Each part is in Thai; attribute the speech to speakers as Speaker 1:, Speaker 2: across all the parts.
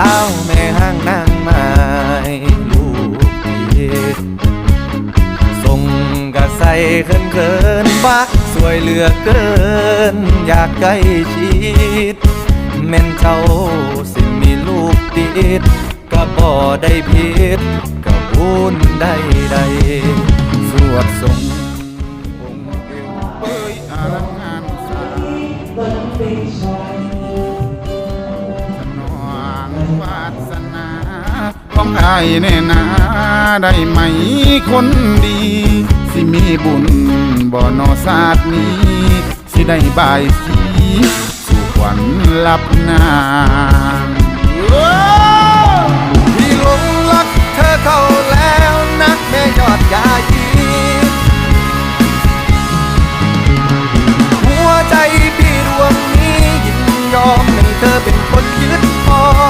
Speaker 1: สาแม่ห้างนางไม้ลูกดีส่งกระใสเขินเขินปักสวยเหลือเกิน อยากใกล้ชิดแม่นเจ้าสิมีลูกติดก็บ่ได้ผิดก็บุญได้ใด
Speaker 2: สวดส่ง ของอายแน่นาได้ไหมคนดี สิมีบุญบ่อนอศาสตร์นี้ สิได้บายสีสู่ขวัญลับนาง
Speaker 1: พี่ลงรักเธอเข้าแล้วนะแม่ยอดยายีหัวใจพี่ดวงนี้ยินยอมให้เธอเป็นคนยึดคอ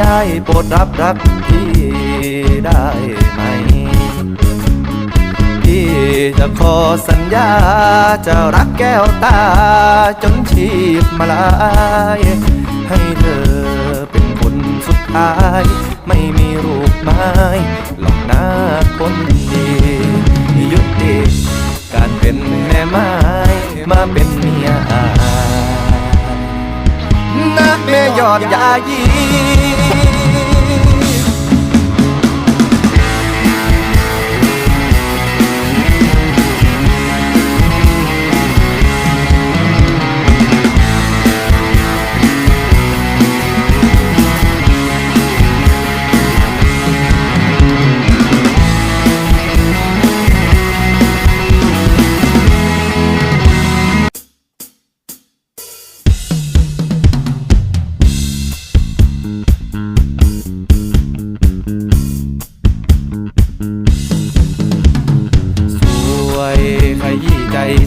Speaker 1: ได้โปรดรับรักพี่ได้ไหม พี่จะขอสัญญาจะรักแก้วตาจนชีพมาลายให้เธอเป็นคนสุดท้าย ไม่มีรูปไม้หลอกหน้าคน อายนะแม่ยอดยายี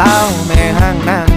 Speaker 1: สาวแม่ห้างนาง